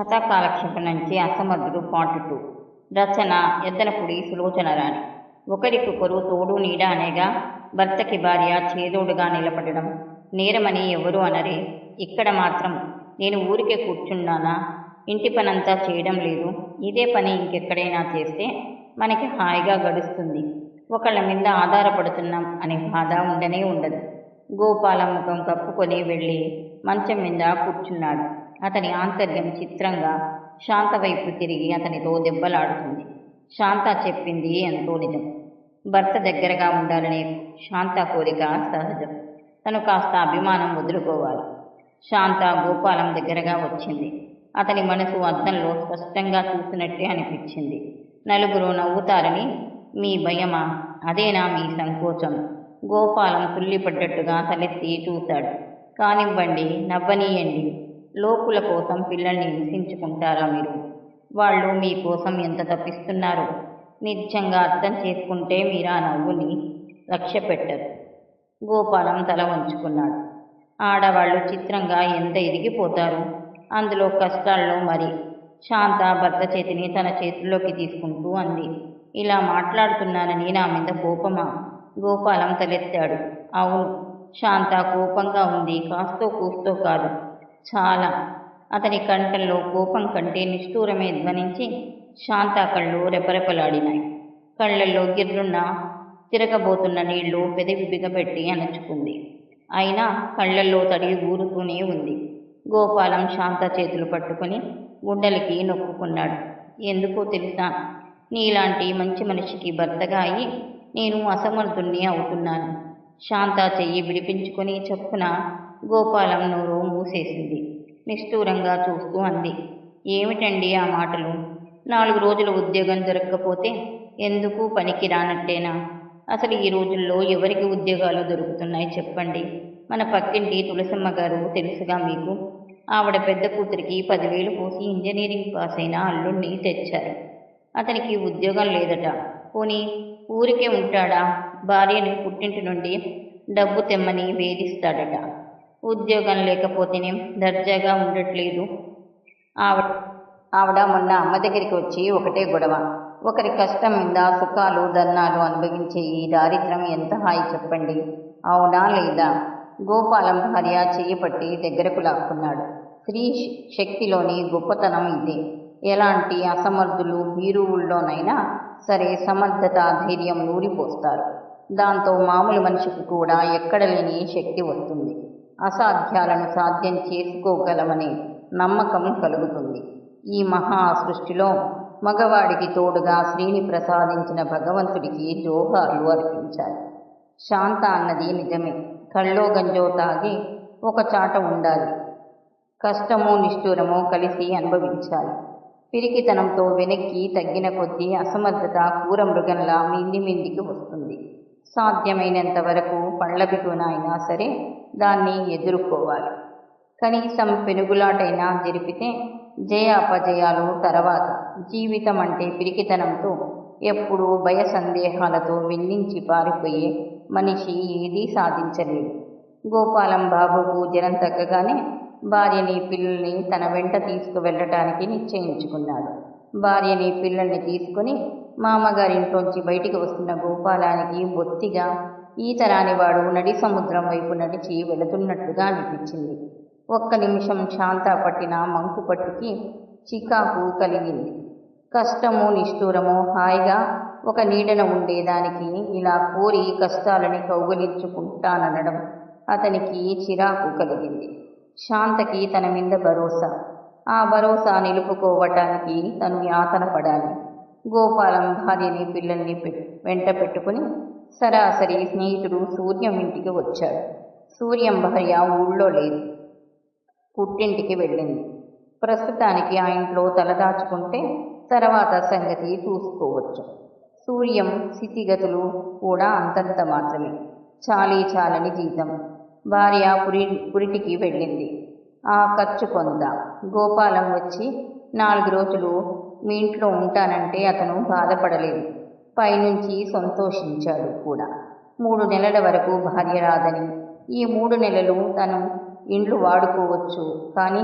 కథాకాలక్షేపం నుంచి అసమర్థుడు part two రచన ఎద్దనపుడి సులోచనరాణి ఒకరికొకరు తోడు నీడ అనేగా భర్తకి భార్య చేదోడుగా నిలబడడం. నేరమని ఎవరు అనరే ఇక్కడ మాత్రం నేను ఊరికే కూర్చున్నానా? ఇంటి పనంతా చేయడం లేదు. ఇదే పని ఇంకెక్కడైనా చేస్తే మనకి హాయిగా గడుస్తుంది. ఒకళ్ళ మీద ఆధారపడుతున్నాం అనే బాధ ఉండనే ఉండదు. గోపాల ముఖం కప్పుకొని వెళ్ళి మంచం మీద కూర్చున్నాడు. అతని ఆంతర్యం చిత్రంగా శాంత వైపు తిరిగి అతనితో దెబ్బలాడుతుంది. శాంత చెప్పింది ఎంతో నిజం. భర్త దగ్గరగా ఉండాలనే శాంత కోరిక సహజం. తను కాస్త అభిమానం వదులుకోవాలి. శాంత గోపాలం దగ్గరగా వచ్చింది. అతని మనసు అద్దంలో స్పష్టంగా చూసినట్టే అనిపించింది. నలుగురు నవ్వుతారని మీ భయమా? అదేనా మీ సంకోచం? గోపాలం తుల్లిపడ్డట్టుగా తలెత్తి చూశాడు. కానివ్వండి నవ్వనీయండి. లోకుల కోసం పిల్లల్ని హింసించుకుంటారా మీరు? వాళ్ళు మీకోసం ఎంత తప్పిస్తున్నారో? నిజంగా అర్థం చేసుకుంటే మీరు ఆ నవ్వుని లక్ష్య పెట్టరు గోపాలం తల వంచుకున్నాడు. ఆడవాళ్ళు చిత్రంగా ఎంత ఎదిగిపోతారు అందులో కష్టాల్లో మరి. శాంత భర్త చేతిని తన చేతుల్లోకి తీసుకుంటూ అంది. ఇలా మాట్లాడుతున్నానని నా మీద కోపమా? గోపాలం తలెత్తాడు. అవును శాంత కోపంగా ఉంది. కాస్తో కూస్తో కాదు. చాలా. అతని కంఠంలో కోపం కంటే నిష్ఠూరమే ధ్వనించి శాంత కళ్ళు రెపరెపలాడినాయి. కళ్ళల్లో గిర్రున్న తిరగబోతున్న నీళ్ళు పెదవి బిగబెట్టి అణచుకుంది. అయినా కళ్ళల్లో తడి ఊరుతూనే ఉంది. గోపాలం శాంత చేతులు పట్టుకుని గుండెలకి నొక్కుకున్నాడు. ఎందుకో తెలుసా? నీలాంటి మంచి మనిషికి భర్తగా అయి నేను అసమర్థుణ్ణి అవుతున్నాను. శాంత చెయ్యి విడిపించుకొని చప్పున గోపాలం నోరు మూసేసింది. నిష్ఠూరంగా చూస్తూ అంది. ఏమిటండి ఆ మాటలు? నాలుగు రోజుల ఉద్యోగం దొరక్కపోతే ఎందుకు పనికి రానట్టేనా? అసలు ఈ రోజుల్లో ఎవరికి ఉద్యోగాలు దొరుకుతున్నాయి చెప్పండి. మన పక్కింటి తులసమ్మ గారు తెలుసుగా మీకు. ఆవిడ పెద్ద కూతురికి పదివేలు పోసి ఇంజనీరింగ్ పాస్ అయిన అల్లుణ్ణి తెచ్చారు. అతనికి ఉద్యోగం లేదట. పోనీ ఊరికే ఉంటాడా? భార్యని పుట్టింటి నుండి డబ్బు తెమ్మని వేధిస్తాడట. ఉద్యోగం లేకపోతేనేం దర్జాగా ఉండట్లేదు. ఆవిడ ఆవిడ మొన్న అమ్మ దగ్గరికి వచ్చి ఒకటే గొడవ. ఒకరి కష్టం మీద సుఖాలు దన్నాలు అనుభవించే ఈ దారిద్ర్యం ఎంత హాయి చెప్పండి? అవునా లేదా? గోపాలం భార్య చేయబట్టి దగ్గరకు లాక్కున్నాడు. స్త్రీ శక్తిలోని గొప్పతనం ఇదే. ఎలాంటి అసమర్థులు వీరువుల్లోనైనా సరే సమర్థత ధైర్యం నూరిపోస్తారు దాంతో మామూలు మనిషికి కూడా ఎక్కడ లేని శక్తి వస్తుంది. అసాధ్యాలను సాధ్యం చేసుకోగలమనే నమ్మకం కలుగుతుంది. ఈ మహా సృష్టిలో మగవాడికి తోడుగా శ్రీని ప్రసాదించిన భగవంతుడికి జోహార్లు అర్పించాలి. శాంత అన్నది నిజమే. కళ్ళో గంజో తాగి ఒక చాట ఉండాలి. కష్టము నిష్ఠూరము కలిసి అనుభవించాలి. పిరికితనంతో వెనక్కి తగ్గిన కొద్దీ అసమర్థత కూర మృగంలా మింది మిందికి వస్తుంది. సాధ్యమైనంత వరకు పళ్ళ అయినా సరే దాన్ని ఎదుర్కోవాలి. కనీసం పెనుగులాటైనా జరిపితే జయ అపజయాలు తర్వాత జీవితం అంటే పిరికితనంతో ఎప్పుడూ భయ సందేహాలతో వెన్నించి పారిపోయే మనిషి ఏదీ సాధించలేడు గోపాలం బాబుకు జనం తగ్గగానే భార్యని పిల్లల్ని తన వెంట తీసుకువెళ్ళటానికి నిశ్చయించుకున్నాడు. భార్యని పిల్లల్ని తీసుకుని మామగారింట్లోంచి బయటికి వస్తున్న గోపాలానికి బొత్తిగా ఈత రానివాడు నడి సముద్రం వైపు నడిచి వెళుతున్నట్లుగా అనిపించింది. ఒక్క నిమిషం శాంత పట్టిన మంకు పట్టుకి చికాకు కలిగింది. కష్టము నిష్ఠూరము హాయిగా ఒక నీడన ఉండేదానికి ఇలా కోరి కష్టాలని కౌగలించుకుంటాననడం అతనికి చిరాకు కలిగింది. శాంతకి తన మీద భరోసా. ఆ భరోసా నిలుపుకోవటానికి తను యాతన పడాలి. గోపాలం భార్యని పిల్లల్ని వెంట పెట్టుకుని సరాసరి స్నేహితుడు సూర్యం ఇంటికి వచ్చాడు. సూర్యం భార్య ఊళ్ళో లేదు. పుట్టింటికి వెళ్ళింది. ప్రస్తుతానికి ఆ ఇంట్లో తలదాచుకుంటే తర్వాత సంగతి చూసుకోవచ్చు. సూర్యం స్థితిగతులు కూడా అంతంత మాత్రమే. చాలీ చాలని జీతం భార్య పురి పురిటికి వెళ్ళింది. ఆ ఖర్చు కొంత. గోపాలం వచ్చి నాలుగు రోజులు మీ ఇంట్లో ఉంటానంటే అతను బాధపడలేదు. పైనుంచి సంతోషించాడు కూడా. మూడు నెలల వరకు భార్య రాదని. ఈ మూడు నెలలు తను ఇండ్లు వాడుకోవచ్చు కానీ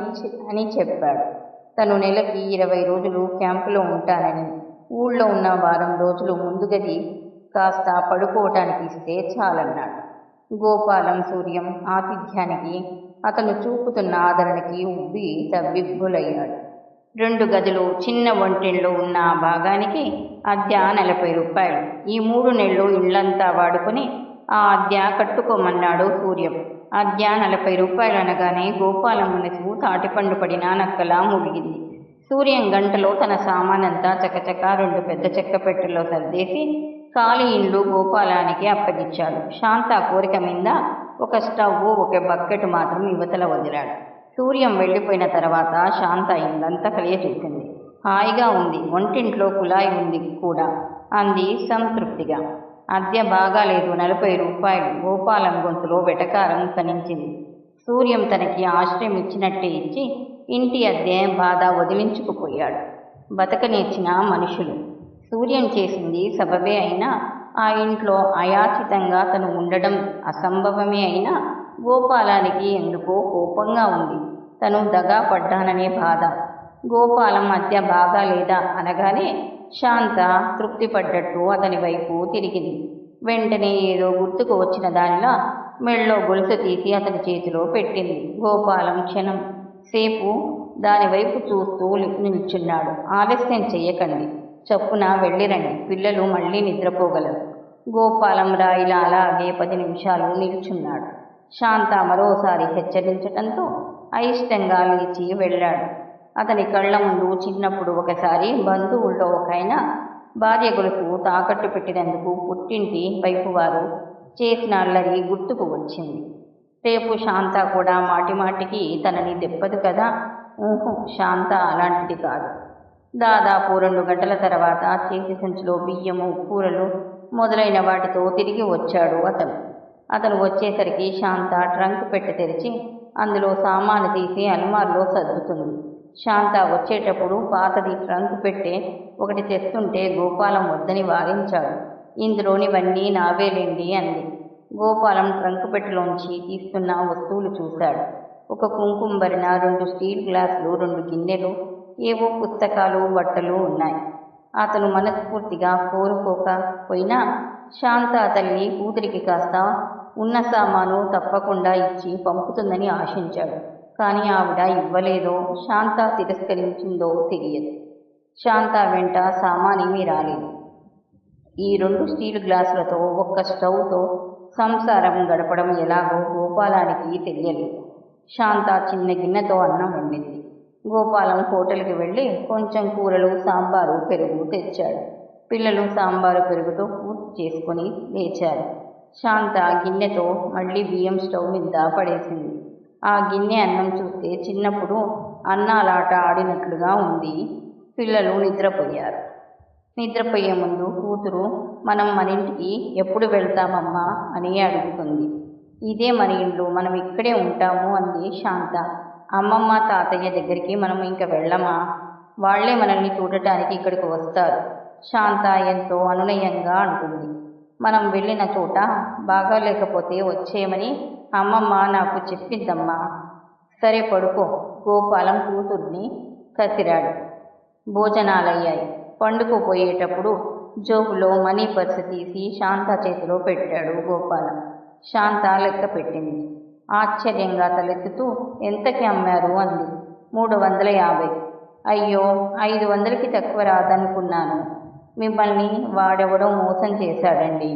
అని చెప్పాడు. తను నెలకి ఇరవై రోజులు క్యాంపులో ఉంటానని. ఊళ్ళో ఉన్న వారం రోజులు ముందుగది కాస్త పడుకోవటానికి ఇస్తే చాలన్నాడు. గోపాలం సూర్యం ఆతిథ్యానికి అతను చూపుతున్న ఆదరణకి ఉబ్బి తవ్విబ్బులయ్యాడు. రెండు గదులు చిన్న వంటింట్లో ఉన్న ఆ భాగానికి అద్దె నలభై రూపాయలు. ఈ మూడు నెలలు ఇళ్ళంతా వాడుకొని ఆ అద్దె కట్టుకోమన్నాడు సూర్యం. అద్దె నలభై రూపాయలు అనగానే గోపాలం మనసు తాటిపండు పడిన నక్కలా మురిగింది. సూర్యం గంటలో తన సామానంతా చకచక రెండు పెద్ద చెక్క పెట్టెలో సర్దేసి ఖాళీ ఇండ్లు గోపాలానికి అప్పగించాడు. శాంత కోరిక మీద ఒక స్టవ్ ఒక బకెట్ మాత్రం యువతల వదిలాడు. సూర్యం వెళ్ళిపోయిన తర్వాత శాంత ఇందంతా కలియ చూసింది. హాయిగా ఉంది. వంటింట్లో కుళాయి ఉంది కూడా అంది సంతృప్తిగా. అద్దె బాగాలేదు. నలభై రూపాయలు. గోపాలం గొంతులో వెటకారం కనించింది. సూర్యం తనకి ఆశ్రయం ఇచ్చినట్టే ఇచ్చి ఇంటి అద్దె బాధ వదిలించుకుపోయాడు. బతకనేర్చిన మనుషులు. సూర్యం చేసింది సబబే అయినా ఆ ఇంట్లో అయాచితంగా తను ఉండడం అసంభవమే అయినా గోపాలానికి ఎందుకో కోపంగా ఉంది. తను దగా పడ్డాననే బాధ. గోపాలం మధ్య బాగా లేదా అనగానే శాంత తృప్తి పడ్డట్టు అతని వైపు తిరిగింది. వెంటనే ఏదో గుర్తుకు వచ్చిన దానిలా మెళ్ళో గొలుసు తీసి అతని చేతిలో పెట్టింది. గోపాలం క్షణం సేపు దానివైపు చూస్తూ నిల్చున్నాడు. ఆలస్యం చెయ్యకండి. చప్పున వెళ్ళిరండి. పిల్లలు మళ్ళీ నిద్రపోగలరు. గోపాలం రాయిలా అలాగే పది నిమిషాలు నిల్చున్నాడు. శాంత మరోసారి హెచ్చరించటంతో అయిష్టంగా లేచి వెళ్ళాడు. అతని కళ్ళ ముందు చిన్నప్పుడు ఒకసారి బంధువుల్లో ఒకైన భార్య గొలుసు తాకట్టు పెట్టినందుకు పుట్టింటి వైపు వారు చేసిన అల్లరి గుర్తుకు వచ్చింది. రేపు శాంత కూడా మాటిమాటికి తనని దెబ్బదు కదా? ఊహు శాంత అలాంటిది కాదు. దాదాపు రెండు గంటల తర్వాత చేతి సంచిలో బియ్యము కూరలు మొదలైన వాటితో తిరిగి వచ్చాడు అతను. అతను వచ్చేసరికి శాంత ట్రంక్ పెట్టి తెరిచి అందులో సామాను తీసి అల్మార్లో సర్దుతుంది. శాంత వచ్చేటప్పుడు పాతది ట్రంక్ పెట్టే ఒకటి తెస్తుంటే గోపాలం వద్దని వారించాడు ఇందులోనివన్నీ నావేలేండి అంది. గోపాలం ట్రంక్ పెట్టెలోంచి తీస్తున్న వస్తువులు చూశాడు. ఒక కుంకుంబరిన రెండు స్టీల్ గ్లాసులు రెండు గిన్నెలు ఏవో పుస్తకాలు బట్టలు ఉన్నాయి. అతను మనస్ఫూర్తిగా కోరుకోకపోయినా శాంత తల్లి కూతురికి కాస్త ఉన్న సామాను తప్పకుండా ఇచ్చి పంపుతుందని ఆశించాడు. కానీ ఆవిడ ఇవ్వలేదో శాంత తిరస్కరించిందో తెలియదు. శాంత వెంట సామానేమీ రాలేదు. ఈ రెండు స్టీల్ గ్లాసులతో ఒక్క స్టవ్తో సంసారం గడపడం ఎలాగో గోపాలానికి తెలియలేదు. శాంత చిన్న గిన్నెతో అన్నం వండింది. గోపాలం హోటల్కి వెళ్ళి కొంచెం కూరలు సాంబారు పెరుగు తెచ్చాడు. పిల్లలు సాంబారు పెరుగుతో పూర్తి చేసుకొని లేచారు. శాంత గిన్నెతో మళ్ళీ బియ్యం స్టవ్ మీద పడేసింది. ఆ గిన్నె అన్నం చూస్తే చిన్నప్పుడు అన్నాలాట ఆడినట్లుగా ఉంది. పిల్లలు నిద్రపోయారు. నిద్రపోయే ముందు కూతురు మనం మన ఇంటికి ఎప్పుడు వెళ్తామమ్మా? అని అడుగుతుంది. ఇదే మన ఇల్లు మనం ఇక్కడే ఉంటాము అంది శాంత. అమ్మమ్మ తాతయ్య దగ్గరికి మనం ఇంక వెళ్ళమా? వాళ్ళే మనల్ని చూడటానికి ఇక్కడికి వస్తారు శాంత ఎంతో అనునయంగా అంటుంది మనం వెళ్ళిన చోట బాగా లేకపోతే వచ్చేయమని అమ్మమ్మ నాకు చెప్పిందమ్మా సరే పడుకో గోపాలం కూతుర్ని కసిరాడు. భోజనాలయ్యాయి. పండుకుపోయేటప్పుడు జోబులో మనీ పర్సు తీసి శాంత చేతిలో పెట్టాడు గోపాలం. శాంత లెక్క పెట్టింది. ఆశ్చర్యంగా తలెత్తుతూ ఎంతకి అమ్మారు? అంది. మూడు వందల యాభై. అయ్యో ఐదు వందలకి తక్కువ రాదనుకున్నాను. మిమ్మల్ని వాడెవడో మోసం చేశాడండి.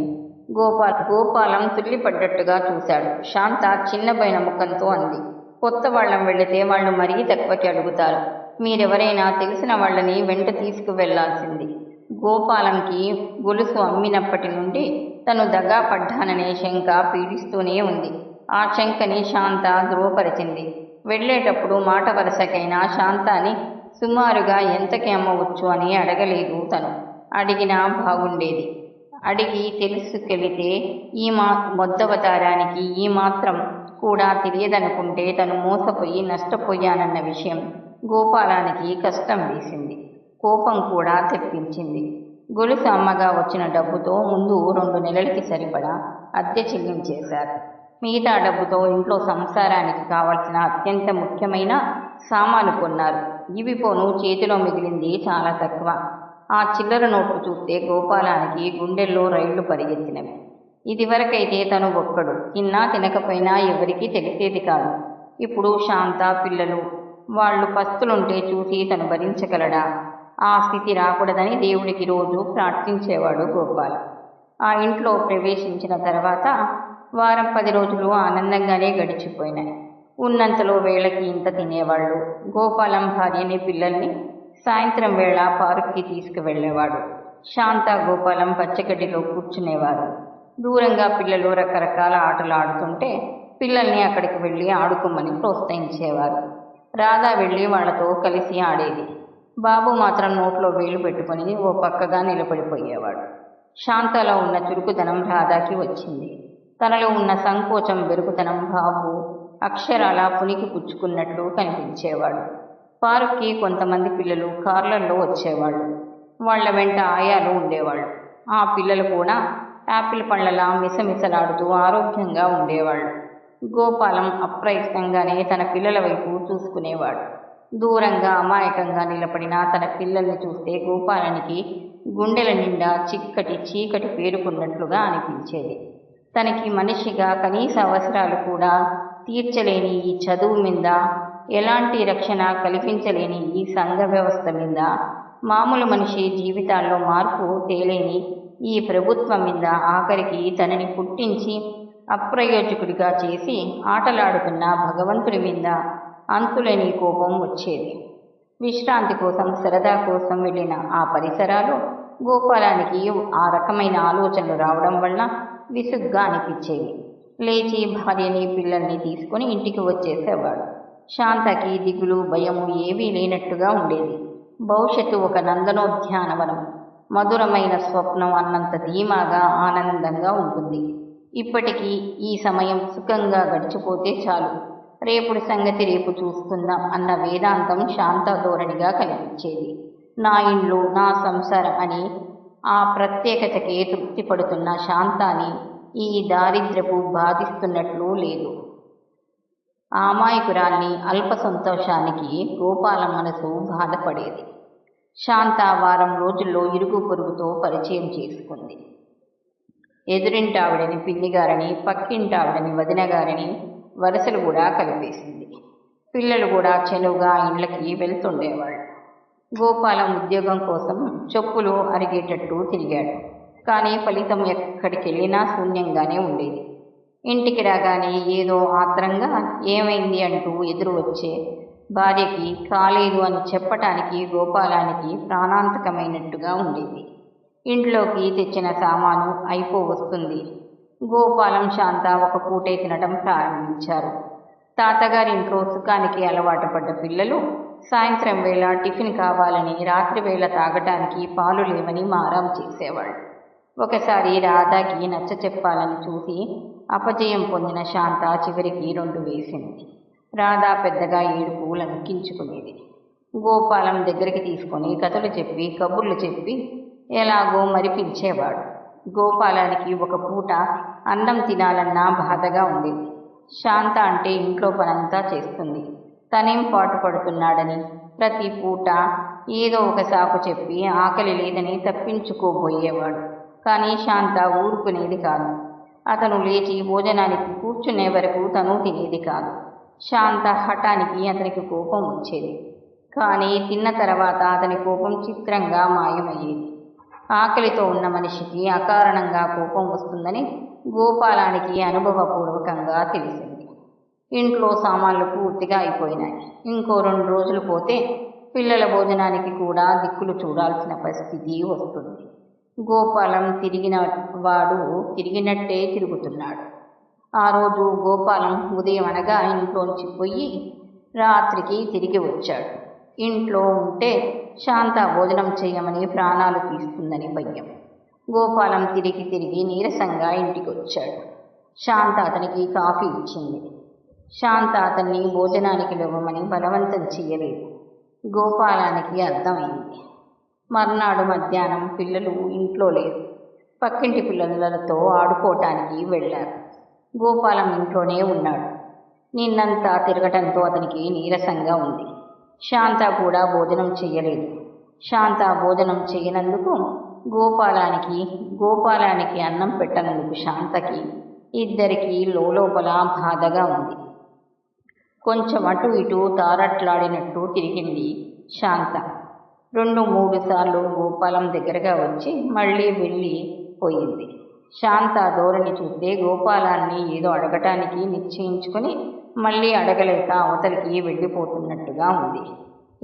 గోపాల్ గోపాలం తుల్లిపడ్డట్టుగా చూశాడు. శాంత చిన్నబైన ముఖంతో అంది. కొత్త వాళ్ళం వెళితే వాళ్ళు మరీ తక్కువకి అడుగుతారు. మీరెవరైనా తెలిసిన వాళ్ళని వెంట తీసుకువెళ్ళాల్సింది. గోపాలంకి గొలుసు అమ్మినప్పటి నుండి తను దగా పడ్డాననే శంక పీడిస్తూనే ఉంది. ఆ శంకని శాంత ధృవపరిచింది వెళ్ళేటప్పుడు మాట వరుసకైనా శాంతాని సుమారుగా ఎంతకి అమ్మవచ్చు అని అడగలేదు తను. అడిగినా బాగుండేది. అడిగి తెలుసుకెళితే ఈ మా మొద్దవతారానికి ఈ మాత్రం కూడా తెలియదనుకుంటే తను మోసపోయి నష్టపోయానన్న విషయం గోపాలానికి కష్టం వేసింది. కోపం కూడా తెప్పించింది. గొలుసు అమ్మగా వచ్చిన డబ్బుతో ముందు రెండు నెలలకి సరిపడా అద్దె చెల్లించేశారు. మిగతా డబ్బుతో ఇంట్లో సంసారానికి కావలసిన అత్యంత ముఖ్యమైన సామాను కొన్నారు. ఇవి పోను చేతిలో మిగిలింది చాలా తక్కువ. ఆ చిల్లర నోట్లు చూస్తే గోపాలానికి గుండెల్లో రైళ్ళు పరిగెత్తినవి. ఇదివరకైతే తను ఒక్కడు తిన్నా తినకపోయినా ఎవరికీ తెలిసేది కాదు. ఇప్పుడు శాంత పిల్లలు వాళ్ళు పస్తులుంటే చూసి తను భరించగలడా? ఆ స్థితి రాకూడదని దేవుడికి రోజు ప్రార్థించేవాడు గోపాల. ఆ ఇంట్లో ప్రవేశించిన తర్వాత వారం పది రోజులు ఆనందంగానే గడిచిపోయినాయి. ఉన్నంతలో వేళకి ఇంత తినేవాళ్ళు. గోపాలం భార్యని పిల్లల్ని సాయంత్రం వేళ పార్క్కి తీసుకువెళ్ళేవాడు. శాంత గోపాలం పచ్చగడ్డిలో కూర్చునేవారు. దూరంగా పిల్లలు రకరకాల ఆటలు ఆడుతుంటే పిల్లల్ని అక్కడికి వెళ్ళి ఆడుకోమని ప్రోత్సహించేవారు. రాధా వెళ్ళి వాళ్ళతో కలిసి ఆడేది. బాబు మాత్రం నోట్లో వేలు పెట్టుకొని ఓ పక్కగా నిలబడిపోయేవాడు. శాంతలో ఉన్న చురుకుదనం రాధాకి వచ్చింది. తనలో ఉన్న సంకోచం బెరుకుతనం బాబు అక్షరాల పునికి పుచ్చుకున్నట్లు కనిపించేవాడు. పార్క్కి కొంతమంది పిల్లలు కార్లలో వచ్చేవాళ్ళు. వాళ్ళ వెంట ఆయాలు ఉండేవాళ్ళు. ఆ పిల్లలు కూడా యాపిల్ పండ్లలా మిసమిసలాడుతూ ఆరోగ్యంగా ఉండేవాళ్ళు. గోపాలం అప్రయత్నంగానే తన పిల్లల వైపు చూసుకునేవాడు. దూరంగా అమాయకంగా నిలబడిన తన పిల్లల్ని చూస్తే గోపాలానికి గుండెల నిండా చిక్కటి చీకటి పేరుకున్నట్లుగా అనిపించేది. తనకి మనిషిగా కనీస అవసరాలు కూడా తీర్చలేని ఈ చదువు మీద ఎలాంటి రక్షణ కల్పించలేని ఈ సంఘ వ్యవస్థ మీద మామూలు మనిషి జీవితాల్లో మార్పు తేలేని ఈ ప్రభుత్వం మీద ఆఖరికి తనని పుట్టించి అప్రయోజకుడిగా చేసి ఆటలాడుతున్న భగవంతుడి మీద అంతులేని కోపం వచ్చేది. విశ్రాంతి కోసం సరదా కోసం వెళ్ళిన ఆ పరిసరాలు గోపాలానికి ఆ రకమైన ఆలోచనలు రావడం వల్ల విసుగ్గా అనిపించేవి. లేచి భార్యని పిల్లల్ని తీసుకుని ఇంటికి వచ్చేసేవాడు. శాంతకి దిగులు భయము ఏవీ లేనట్టుగా ఉండేది. భవిష్యత్తు ఒక నందనోద్యానవనం. మధురమైన స్వప్నం అన్నంత ధీమాగా ఆనందంగా ఉంటుంది. ఇప్పటికీ ఈ సమయం సుఖంగా గడిచిపోతే చాలు. రేపుడు సంగతి రేపు చూస్తుందాం అన్న వేదాంతం శాంత ధోరణిగా కనిపించేది. నా ఇండ్లు నా సంసారం అని ఆ ప్రత్యేకతకే తృప్తి పడుతున్న శాంతాని ఈ దారిద్రపు బాధిస్తున్నట్లు లేదు. అమాయకురాల్ని అల్ప సంతోషానికి గోపాల మనసు బాధపడేది. శాంత వారం రోజుల్లో ఇరుగు పొరుగుతో పరిచయం చేసుకుంది. ఎదురింటావిడని పిన్నిగారని పక్కింటావిడని వదినగారని వరుసలు కూడా కలిపేసింది. పిల్లలు కూడా చెలువుగా ఇండ్లకి వెళ్తుండేవాళ్ళు. గోపాలం ఉద్యోగం కోసం చెప్పులు అరిగేటట్టు తిరిగాడు. కానీ ఫలితం ఎక్కడికి వెళ్ళినా శూన్యంగానే ఉండేది. ఇంటికి రాగానే ఏదో ఆత్రంగా ఏమైంది అంటూ ఎదురు వచ్చే భార్యకి కాలేదు అని చెప్పటానికి గోపాలానికి ప్రాణాంతకమైనట్టుగా ఉండేది. ఇంట్లోకి తెచ్చిన సామాను అయిపో వస్తుంది. గోపాలం శాంత ఒక పూటే తినటం ప్రారంభించారు. తాతగారింట్లో సుఖానికి అలవాటు పడ్డ పిల్లలు సాయంత్రం వేళ టిఫిన్ కావాలని రాత్రి వేళ తాగటానికి పాలు లేవని మారం చేసేవాళ్ళు. ఒకసారి రాధాకి నచ్చ చెప్పాలని చూసి అపజయం పొందిన శాంత చివరికి రెండు వేసింది. రాధా పెద్దగా ఏడుపు లంకించుకునేది. గోపాలం దగ్గరికి తీసుకొని కథలు చెప్పి కబుర్లు చెప్పి ఎలాగో మరిపించేవాడు. గోపాలానికి ఒక పూట అన్నం తినాలన్నా బాధగా ఉండేది శాంత అంటే ఇంట్లో పనంతా చేస్తుంది. తనేం పాటు పడుతున్నాడని ప్రతి పూట ఏదో ఒక సాకు చెప్పి ఆకలి లేదని తప్పించుకోబోయేవాడు. కానీ శాంత ఊరుకునేది కాదు. అతను లేచి భోజనానికి కూర్చునే వరకు తను తినేది కాదు. శాంత హఠానికి అతనికి కోపం వచ్చేది. కానీ తిన్న తర్వాత అతని కోపం చిత్రంగా మాయమయ్యేది. ఆకలితో ఉన్న మనిషికి అకారణంగా కోపం వస్తుందని గోపాలానికి అనుభవపూర్వకంగా తెలిసింది. ఇంట్లో సామాన్లు పూర్తిగా అయిపోయినాయి. ఇంకో రెండు రోజులు పోతే పిల్లల భోజనానికి కూడా దిక్కులు చూడాల్సిన పరిస్థితి వస్తుంది. గోపాలం తిరిగిన వాడు తిరిగినట్టే తిరుగుతున్నాడు. ఆ రోజు గోపాలం ఉదయం అనగా ఇంట్లోంచి పోయి రాత్రికి తిరిగి వచ్చాడు. ఇంట్లో ఉంటే శాంత భోజనం చేయమని ప్రాణాలు తీస్తుందని భయం. గోపాలం తిరిగి తిరిగి నీరసంగా ఇంటికి వచ్చాడు. శాంత అతనికి కాఫీ ఇచ్చింది. శాంత అతన్ని భోజనానికి లేవమని బలవంతం చేయలేదు. గోపాలానికి అర్థమైంది. మర్నాడు మధ్యాహ్నం పిల్లలు ఇంట్లో లేరు. పక్కింటి పిల్లలతో ఆడుకోవటానికి వెళ్ళారు. గోపాలం ఇంట్లోనే ఉన్నాడు. నిన్నంతా తిరగటంతో అతనికి నీరసంగా ఉంది. శాంత కూడా భోజనం చేయలేదు శాంత భోజనం చేయనందుకు గోపాలానికి గోపాలానికి అన్నం పెట్టనందుకు శాంతకి ఇద్దరికి లోపల బాధగా ఉంది. కొంచెం అటు ఇటు తారట్లాడినట్టు తిరిగింది శాంత. రెండు మూడు సార్లు గోపాలం దగ్గరగా వచ్చి మళ్ళీ వెళ్ళి పోయింది. శాంత ధోరణి చూస్తే గోపాలాన్ని ఏదో అడగటానికి నిశ్చయించుకొని మళ్ళీ అడగలేక అవతలికి వెళ్ళిపోతున్నట్టుగా ఉంది.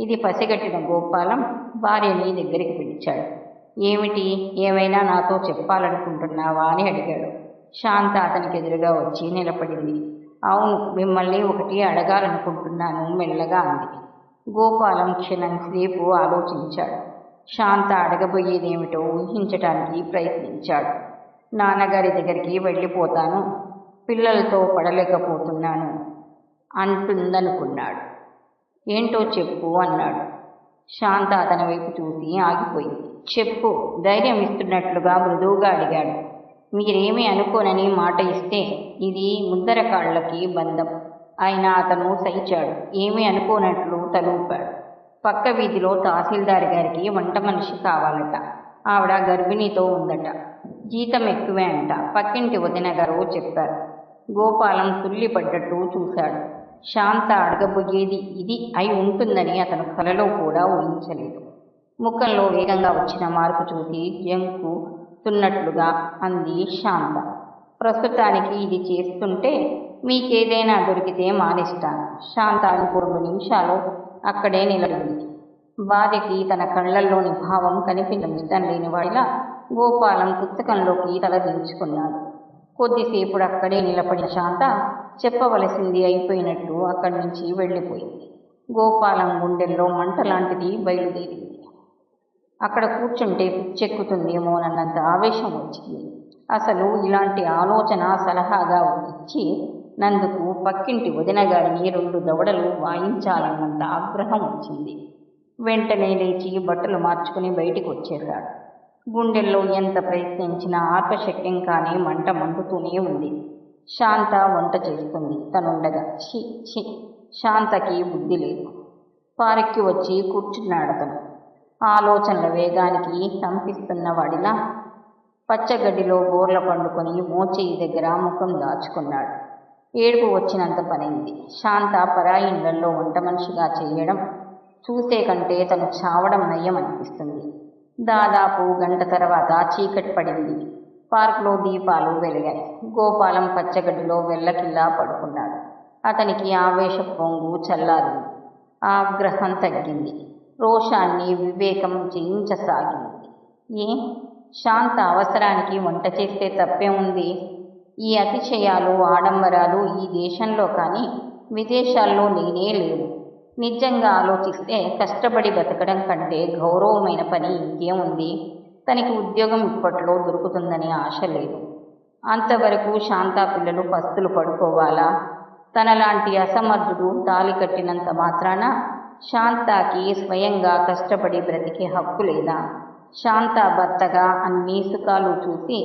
ఇది పసిగట్టిన గోపాలం భార్యని దగ్గరికి పిలిచాడు. ఏమిటి? ఏమైనా నాతో చెప్పాలనుకుంటున్నావా అని అడిగాడు. శాంత అతనికి ఎదురుగా వచ్చి నిలబడింది. అవును మిమ్మల్ని ఒకటి అడగాలనుకుంటున్నాను మెల్లగా అంది. గోపాలం క్షణం సేపు ఆలోచించాడు. శాంత అడగబోయేదేమిటో ఊహించటానికి ప్రయత్నించాడు. నాన్నగారి దగ్గరికి వెళ్ళిపోతాను. పిల్లలతో పడలేకపోతున్నాను అంటుందనుకున్నాడు. ఏంటో చెప్పు అన్నాడు. శాంత అతని వైపు చూసి ఆగిపోయింది. చెప్పు ధైర్యం ఇస్తున్నట్లుగా మృదువుగా అడిగాడు. మీరేమీ అనుకోనని మాట ఇస్తే ఇది ముద్దర కాళ్ళకి బంధం. అయినా అతను సహించాడు ఏమీ అనుకోనట్లు తలూపాడు. పక్క వీధిలో తహసీల్దార్ గారికి వంట మనిషి కావాలట. ఆవిడ గర్భిణీతో ఉందట. జీతం ఎక్కువే అంట. పక్కింటి వదిన గారు చెప్పారు. గోపాలం తుల్లిపడ్డట్టు చూశాడు. శాంత అడగబోయేది ఇది అయి ఉంటుందని అతను కలలో కూడా ఊహించలేదు. ముఖంలో వేగంగా వచ్చిన మార్పు చూసి జంకు తున్నట్లుగా అంది శాంత. ప్రస్తుతానికి ఇది చేస్తుంటే మీకేదైనా దొరికితే మానేస్తాను. శాంత రెండు నిమిషాలు అక్కడే నిలబడింది. భార్యకి తన కళ్ళల్లోని భావం కనిపించడం ఇష్టం లేని వాడిలా గోపాలం పుస్తకంలోకి తల దించుకున్నాడు. కొద్దిసేపు అక్కడే నిలబడిన శాంత చెప్పవలసింది అయిపోయినట్టు అక్కడి నుంచి వెళ్ళిపోయింది. గోపాలం గుండెల్లో మంట లాంటిది బయలుదేరింది. అక్కడ కూర్చుంటే పిచ్చెక్కుతుందేమోనన్నంత ఆవేశం వచ్చింది. అసలు ఇలాంటి ఆలోచన సలహాగా ఇచ్చి నందుకు పక్కింటి వదినగాడిని రెండు దవడలు వాయించాలన్నంత ఆగ్రహం వచ్చింది. వెంటనే లేచి బట్టలు మార్చుకుని బయటికి వచ్చేశాడు. గుండెల్లో ఎంత ప్రయత్నించినా ఆత్మశక్యం కానీ మంట మండుతూనే ఉంది. శాంత వంట చేస్తుంది. తనుండగా ఛీ ఛీ శాంతకి బుద్ధి లేదు. పారెక్కి వచ్చి కూర్చున్నాడు అతను. ఆలోచనల వేగానికి కంపిస్తున్న వాడిలా పచ్చగడ్డిలో బోర్ల పండుకొని మోచేయి దగ్గర ముఖం దాచుకున్నాడు. ఏడుపు వచ్చినంత పనైంది. శాంత పరాయి వంట మనిషిగా చేయడం చూసే కంటే తను చావడం నయ్యం అనిపిస్తుంది దాదాపు గంట తర్వాత చీకటి పడింది. పార్కులో దీపాలు వెలిగాయి. గోపాలం పచ్చగడ్డిలో వెళ్ళకిల్లా పడుకున్నాడు. అతనికి ఆవేశ పొంగు చల్లారింది. ఆగ్రహం తగ్గింది. రోషాన్ని వివేకం జయించసాగింది. ఏ? శాంత అవసరానికి వంట చేస్తే తప్పే ఉంది. ఈ అతిశయాలు ఆడంబరాలు ఈ దేశంలో కానీ విదేశాల్లో నేనే లేవు నిజంగా ఆలోచిస్తే కష్టపడి బతకడం కంటే గౌరవమైన పని ఇంకేముంది తనకి ఉద్యోగం ఇప్పట్లో దొరుకుతుందనే ఆశ లేదు. అంతవరకు శాంతా పిల్లలు పస్తులు పడుకోవాలా? తనలాంటి అసమర్థుడు తాలి కట్టినంత మాత్రాన శాంతాకి స్వయంగా కష్టపడి బ్రతికే హక్కు లేదా? శాంత భర్తగా అన్ని సుఖాలు చూసి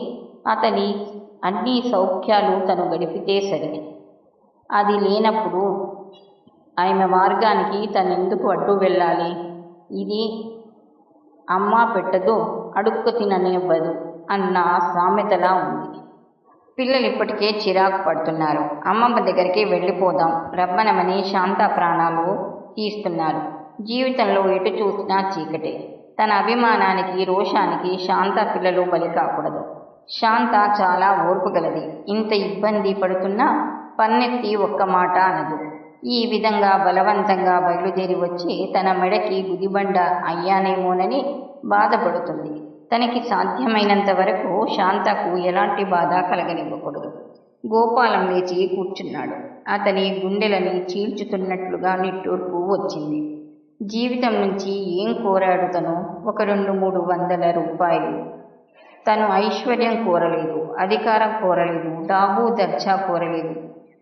అతని అన్ని సౌఖ్యాలు తను గడిపితే సరి. అది లేనప్పుడు ఆమె మార్గానికి తను ఎందుకు అడ్డు వెళ్ళాలి? ఇది అమ్మ పెట్టదు అడుక్కు తిననివ్వదు అన్న సామెతలా ఉంది. పిల్లలు ఇప్పటికే చిరాకు పడుతున్నారు. అమ్మమ్మ దగ్గరికి వెళ్ళిపోదాం. రమ్మనమని శాంత ప్రాణాలు తీస్తున్నారు. జీవితంలో ఎటు చూసినా చీకటే. తన అభిమానానికి రోషానికి శాంత పిల్లలు బలి కాకూడదు. శాంత చాలా ఓర్పు గలది. ఇంత ఇబ్బంది పడుతున్నా పన్నెత్తి ఒక్క మాట అనదు. ఈ విధంగా బలవంతంగా బయలుదేరి వచ్చి తన మెడకి గుదిబండ అయ్యానేమోనని బాధపడుతుంది. తనకి సాధ్యమైనంత వరకు శాంతకు ఎలాంటి బాధ కలగనివ్వకూడదు. గోపాలం లేచి కూర్చున్నాడు. అతని గుండెలని చీల్చుతున్నట్లుగా నిట్టూర్పు వచ్చింది. జీవితం నుంచి ఏం కోరాడు తను? ఒక రెండు మూడు వందల రూపాయలు. తను ఐశ్వర్యం కోరలేదు అధికారం కోరలేదు డాబు దర్జా కోరలేదు.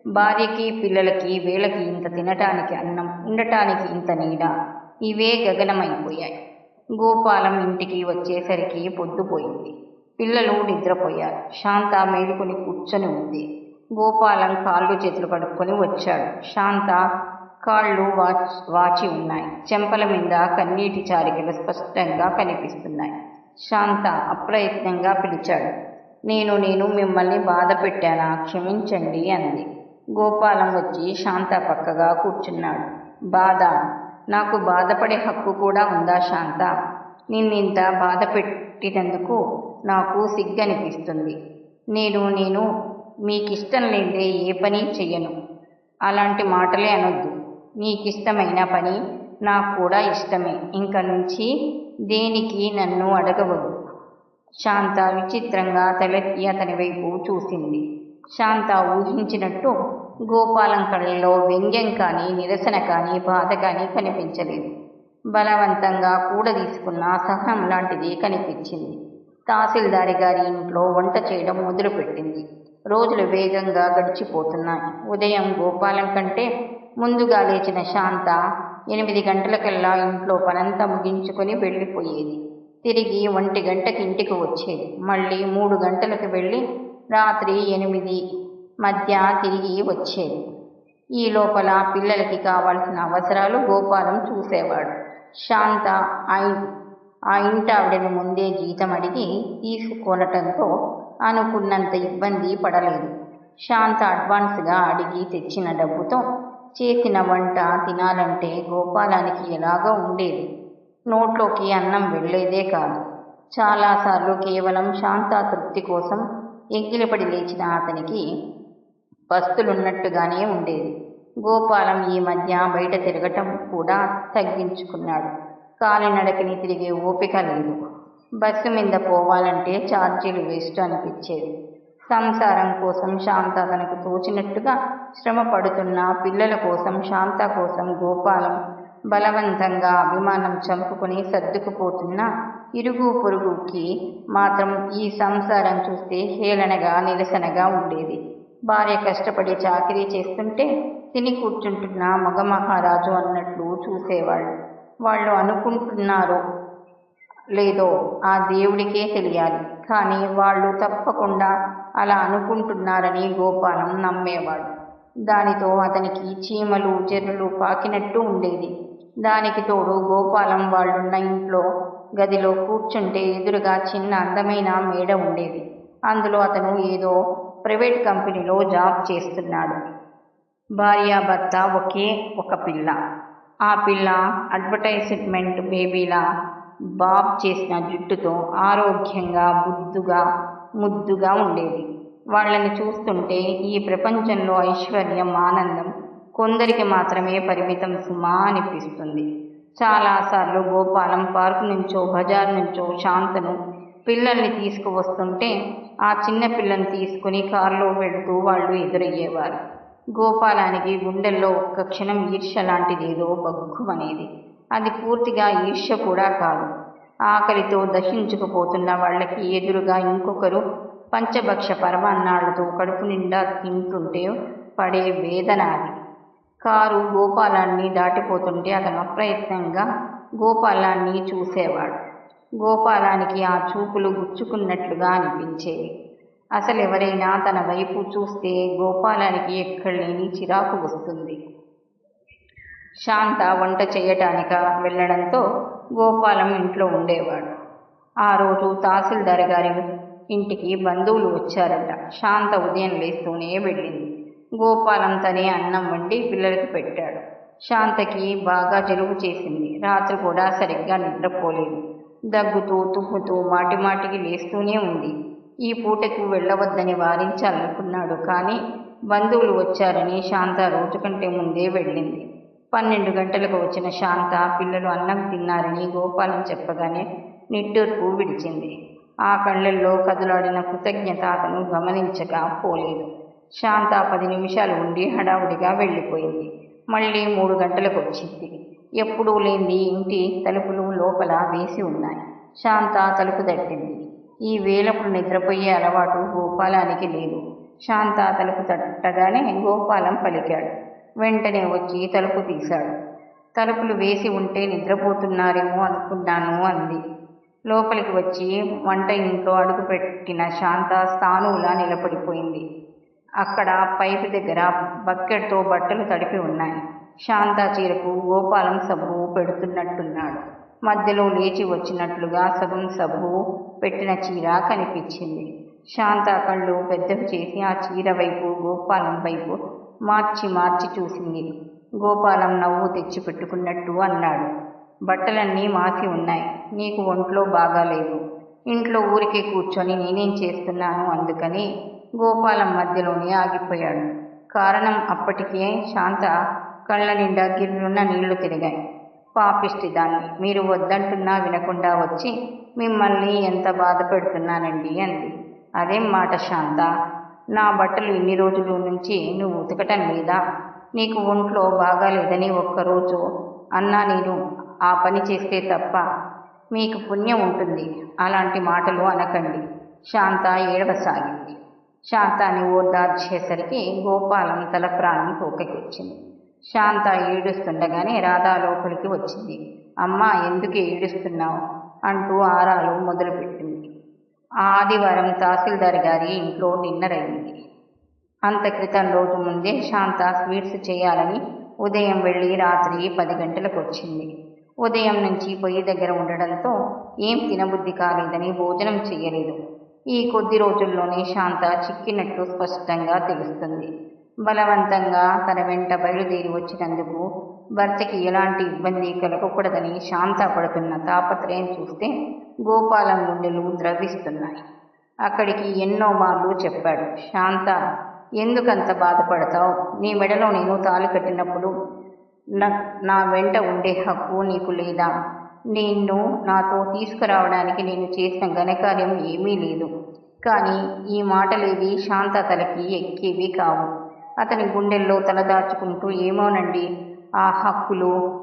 భార్యకి పిల్లలకి వేళకి ఇంత తినటానికి అన్నం ఉండటానికి ఇంత నీడ ఇవే గగనమైపోయాయి. గోపాలం ఇంటికి వచ్చేసరికి పొద్దుపోయింది పిల్లలు నిద్రపోయారు. శాంత మేలుకొని కూర్చొని ఉంది. గోపాలం కాళ్ళు చేతులు కడుక్కొని వచ్చాడు. శాంత కాళ్ళు వాచ్ వాచి ఉన్నాయి. చెంపల మీద కన్నీటి చారికలు స్పష్టంగా కనిపిస్తున్నాయి. శాంత అప్రయత్నంగా పిలిచాడు. నేను నేను మిమ్మల్ని బాధ పెట్టానా? క్షమించండి అంది. గోపాలం వచ్చి శాంత పక్కగా కూర్చున్నాడు. బాధ. నాకు బాధపడే హక్కు కూడా ఉందా శాంత? నిన్నింత బాధ పెట్టినందుకు నాకు సిగ్గనిపిస్తుంది. నేను నేను మీకిష్టం లేదే ఏ పని చెయ్యను. అలాంటి మాటలే అనొద్దు. నీకిష్టమైన పని నాకు కూడా ఇష్టమే. ఇంక నుంచి దేనికి నన్ను అడగవద్దు. శాంత విచిత్రంగా తలెత్తి అతని వైపు చూసింది. శాంత ఊహించినట్టు గోపాలం కళ్ళలో వ్యంగ్యం కానీ నిరసన కానీ బాధ కానీ కనిపించలేదు. బలవంతంగా కూడదీసుకున్న సహనం లాంటిది కనిపించింది. తహసీల్దారి గారి ఇంట్లో వంట చేయడం మొదలుపెట్టింది. రోజులు వేగంగా గడిచిపోతున్నాయి. ఉదయం గోపాలం కంటే ముందుగా లేచిన శాంత ఎనిమిది గంటలకల్లా ఇంట్లో పనంతా ముగించుకొని వెళ్ళిపోయేది. తిరిగి ఒంటి గంటకి ఇంటికి వచ్చేది. మళ్ళీ మూడు గంటలకు వెళ్ళి రాత్రి ఎనిమిది మధ్య తిరిగి వచ్చేది. ఈ లోపల పిల్లలకి కావాల్సిన అవసరాలు గోపాలం చూసేవాడు. శాంత ఆ ఆ ఇంటి ఆవిడను ముందే జీతం అడిగి తీసుకొనటంతో అనుకున్నంత ఇబ్బంది పడలేదు. శాంత అడ్వాన్స్గా అడిగి తెచ్చిన డబ్బుతో చేసిన వంట తినాలంటే గోపాలానికి ఎలాగో ఉండేది? నోట్లోకి అన్నం వెళ్ళేదే కాదు. చాలాసార్లు కేవలం శాంత తృప్తి కోసం ఎగ్గిలపడి లేచిన అతనికి పస్తులున్నట్టుగానే ఉండేది. గోపాలం ఈ మధ్య బయట తిరగటం కూడా తగ్గించుకున్నాడు. కాలినడకని తిరిగే ఓపిక లేదు. బస్సు మీద పోవాలంటే ఛార్జీలు వేస్ట్ అనిపించేది. సంసారం కోసం శాంత తనకు తోచినట్టుగా శ్రమ పడుతున్న పిల్లల కోసం శాంత కోసం గోపాలం బలవంతంగా అభిమానం చంపుకుని సర్దుకుపోతున్న ఇరుగు పొరుగుకి మాత్రం ఈ సంసారం చూస్తే హేళనగా నిరసనగా ఉండేది. భార్య కష్టపడి చాకిరీ చేస్తుంటే తిని కూర్చుంటున్న మగమహారాజు అన్నట్లు చూసేవాళ్ళు. వాళ్ళు అనుకుంటున్నారో లేదో ఆ దేవుడికే తెలియాలి. కానీ వాళ్ళు తప్పకుండా అలా అనుకుంటున్నారని గోపాలం నమ్మేవాడు. దానితో అతనికి చీమలు చెర్రులు పాకినట్టు ఉండేది. దానికి తోడు గోపాలం వాళ్ళున్న ఇంట్లో గదిలో కూర్చుంటే ఎదురుగా చిన్న అందమైన మేడ ఉండేది. అందులో అతను ఏదో ప్రైవేట్ కంపెనీలో జాబ్ చేస్తున్నాడు. భార్యాభర్త ఒకే ఒక పిల్ల. ఆ పిల్ల అడ్వర్టైజ్మెంట్ బేబీలా బాబ్ చేసిన జుట్టుతో ఆరోగ్యంగా బుద్దుగా ముద్దుగా ఉండేది. వాళ్ళని చూస్తుంటే ఈ ప్రపంచంలో ఐశ్వర్యం ఆనందం కొందరికి మాత్రమే పరిమితం సుమా అనిపిస్తుంది. చాలాసార్లు గోపాలం పార్కు నుంచో బజార్ నుంచో శాంతను పిల్లల్ని తీసుకువస్తుంటే ఆ చిన్న పిల్లని తీసుకుని కారులో వెళుతూ వాళ్ళు ఎదురయ్యేవారు. గోపాలానికి గుండెల్లో ఒక్క క్షణం ఈర్ష్య లాంటిదేదో బగ్గుమనేది. అది పూర్తిగా ఈర్ష్య కూడా కాదు. ఆకలితో దహించుకుపోతున్న వాళ్ళకి ఎదురుగా ఇంకొకరు పంచభక్ష పరమాన్నాళ్ళతో కడుపు నిండా తింటుంటే పడే వేదన అది. కారు గోపాలాన్ని దాటిపోతుంటే అతను అప్రయత్నంగా గోపాలాన్ని చూసేవాడు. గోపాలానికి ఆ చూపులు గుచ్చుకున్నట్లుగా అనిపించేవి. అసలు ఎవరైనా తన వైపు చూస్తే గోపాలానికి ఎక్కడలేని చిరాకు వస్తుంది. శాంత వంట చేయటానిక వెళ్ళడంతో గోపాలం ఇంట్లో ఉండేవాడు. ఆ రోజు తహసీల్దార్ గారి ఇంటికి బంధువులు వచ్చారట. శాంత ఉదయం లేస్తూనే వెళ్ళింది. గోపాలం తనే అన్నం వండి పిల్లలకి పెట్టాడు. శాంతకి బాగా జలుబు చేసింది. రాత్రి కూడా సరిగ్గా నిద్రపోలేదు. దగ్గుతూ తుమ్ముతూ మాటిమాటికి లేస్తూనే ఉంది. ఈ పూటకు వెళ్ళవద్దని వారించాలనుకున్నాడు కానీ బంధువులు వచ్చారని శాంత రోజు కంటే ముందే వెళ్ళింది. పన్నెండు గంటలకు వచ్చిన శాంత పిల్లలు అన్నం తిన్నారని గోపాలం చెప్పగానే నిట్టూర్పు విడిచింది. ఆ కళ్ళల్లో కదులాడిన కృతజ్ఞత అతను గమనించక పోలేదు. శాంత పది నిమిషాలు ఉండి హడావుడిగా వెళ్ళిపోయింది. మళ్ళీ మూడు గంటలకు వచ్చింది. ఎప్పుడూ లేని ఇంటి తలుపులు లోపల వేసి ఉన్నాయి. శాంత తలుపు తట్టింది. ఈ వేలప్పుడు నిద్రపోయే అలవాటు గోపాలానికి లేదు. శాంత తలుపు తట్టగానే గోపాలం పలికాడు. వెంటనే వచ్చి తలుపు తీశాడు. తలుపులు వేసి ఉంటే నిద్రపోతున్నారేమో అనుకున్నాను అంది. లోపలికి వచ్చి వంట ఇంట్లో అడుగుపెట్టిన శాంత స్థానువులా నిలబడిపోయింది. అక్కడ పైపు దగ్గర బకెట్తో బట్టలు తడిపి ఉన్నాయి. శాంత చీరకు గోపాలం సబ్బు పెడుతున్నట్టున్నాడు. మధ్యలో లేచి వచ్చినట్లుగా సగం సబ్బు పెట్టిన చీర కనిపించింది. శాంత కళ్ళు పెద్దవి చేసి ఆ చీర వైపు గోపాలం వైపు మార్చి మార్చి చూసింది. గోపాలం నవ్వు తెచ్చిపెట్టుకున్నట్టు అన్నాడు. బట్టలన్నీ మాసి ఉన్నాయి. నీకు ఒంట్లో బాగాలేదు. ఇంట్లో ఊరికే కూర్చొని నేనేం చేస్తున్నాను అందుకని గోపాలం మధ్యలోనే ఆగిపోయాడు. కారణం అప్పటికే శాంత కళ్ళ నిండా గిర్రున్న నీళ్ళు తిరిగాయి. పాపిష్టి దాన్ని మీరు వద్దంటున్నా వినకుండా వచ్చి మిమ్మల్ని ఎంత బాధ పెడుతున్నానండి అంది. అదేం మాట శాంత? నా బట్టలు ఇన్ని రోజుల నుంచి నువ్వు ఉతకటం లేదా? నీకు ఒంట్లో బాగాలేదని ఒక్కరోజు అన్నా నేను ఆ పని చేస్తే తప్ప మీకు పుణ్యం ఉంటుంది. అలాంటి మాటలు అనకండి. శాంత ఏడవసాగింది. శాంతాని ఓదార్చేసరికి గోపాలం తల ప్రాణం తోకకొచ్చింది శాంత ఏడుస్తుండగానే రాధా లోపలికి వచ్చింది. అమ్మ ఎందుకు ఏడుస్తున్నావు? అంటూ ఆరాలు మొదలుపెట్టింది. ఆదివారం తహసీల్దార్ గారి ఇంట్లో డిన్నర్ అయింది. అంత క్రితం రోజు ముందే శాంత స్వీట్స్ చేయాలని ఉదయం వెళ్ళి రాత్రి పది గంటలకు వచ్చింది. ఉదయం నుంచి పొయ్యి దగ్గర ఉండడంతో ఏం తినబుద్ధి కాలేదని భోజనం చేయలేదు. ఈ కొద్ది రోజుల్లోనే శాంత చిక్కినట్టు స్పష్టంగా తెలుస్తుంది. బలవంతంగా తన వెంట బయలుదేరి వచ్చినందుకు భర్తకి ఎలాంటి ఇబ్బంది కలగకూడదని శాంత పడుతున్న తాపత్రయం చూస్తే గోపాలం గుండెలు ద్రవిస్తున్నాయి. అక్కడికి ఎన్నో మార్లు చెప్పాడు. శాంత ఎందుకంత బాధపడతావు? నీ మెడలో నేను తాళి కట్టినప్పుడు నా- నా వెంట ఉండే హక్కు నీకు లేదా? నిన్ను నాతో తీసుకురావడానికి నేను చేసిన ఘనకార్యం ఏమీ లేదు. కానీ ఈ మాటలేవి శాంత తలకి ఎక్కేవి కావు. అతని గుండెల్లో తలదాచుకుంటూ ఏమోనండి ఆ హక్కులు